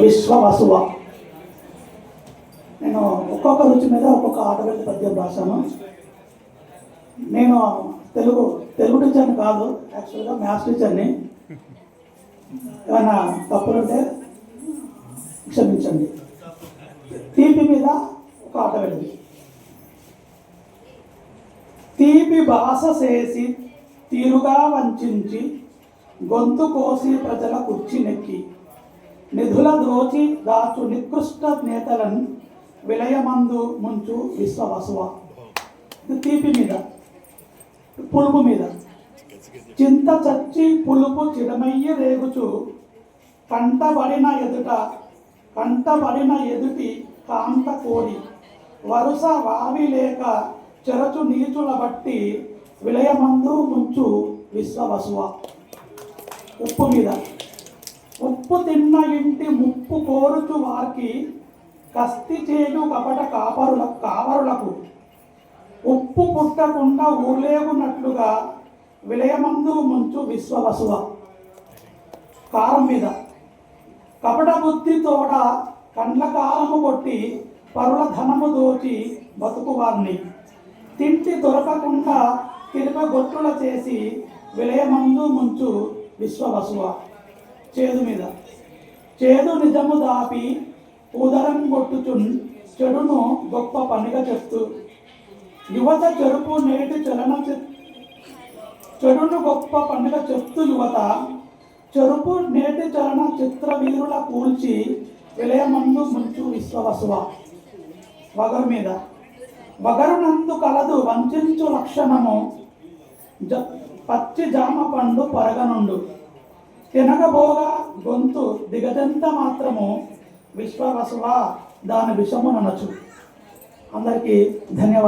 విశ్వవసువ. నేను ఒక్కొక్క రుచి మీద ఒక్కొక్క ఆటవేళ పద్యం రాశాను. నేను తెలుగు తెలుగు టీచర్ని కాదు యాక్చువల్గా మ్యాథ్స్ టీచర్ని ఏమైనా తప్పులుంటే క్షమించండి. తీపి మీద ఒక ఆట వెళ్ళింది తీపి భాష చేసి తీరుగా వంచించి గొంతు కోసి ప్రజల కుర్చీ నెక్కి. నిధుల దోచి దాచు నికృష్ట నేతలను విలయమందు ముంచు విశ్వవసువ. తీపి మీద పులుపు మీద. చింత చచ్చి పులుపు చిడమయ్యి రేగుచు కంటబడిన ఎదుట కంటబడిన ఎదుటి కాంత కోడి వరుస వావి లేక చెరచు నీచుల బట్టి విలయమందు ముంచు విశ్వవసువ. ఉప్పు మీద ఉప్పు తిన్న ఇంటి ముప్పు కోరుచు వారికి కస్తి చేడు కపట కాపరుల కావరులకు. ఉప్పు పుట్టకుండా ఊర్లేగున్నట్లుగా విలయమందు ముంచు విశ్వవసువ. కారం మీద. కపట బుద్ధి తోడ కండ్ల కాలము కొట్టి పరుల ధనము దోచి బతుకువారిని తింటి దొరకకుండా తిరగొట్టుల చేసి విలయమందు ముంచు విశ్వవసువ. చేదు మీద. చేదు నిజము దాపి ఉదరం కొట్టుచున్ చెడును గొప్ప పనిగా చెప్తూ. యువత చెరుపు నేటి చలన చెడును గొప్ప పండుగ చెప్తూ యువత చెరుపు నేటి చలన చిత్ర వీరుల కూల్చి విలయమందు ముంచు విశ్వవసువ. వగరు మీద. వగరునందు కలదు వంచు లక్షణము జ పచ్చి జామ పండు పరగనుండు. తినగబోగా గొంతు దిగదంత మాత్రము విశ్వరసవా దాని విషము ననచు అందరికీ ధన్యవాదాలు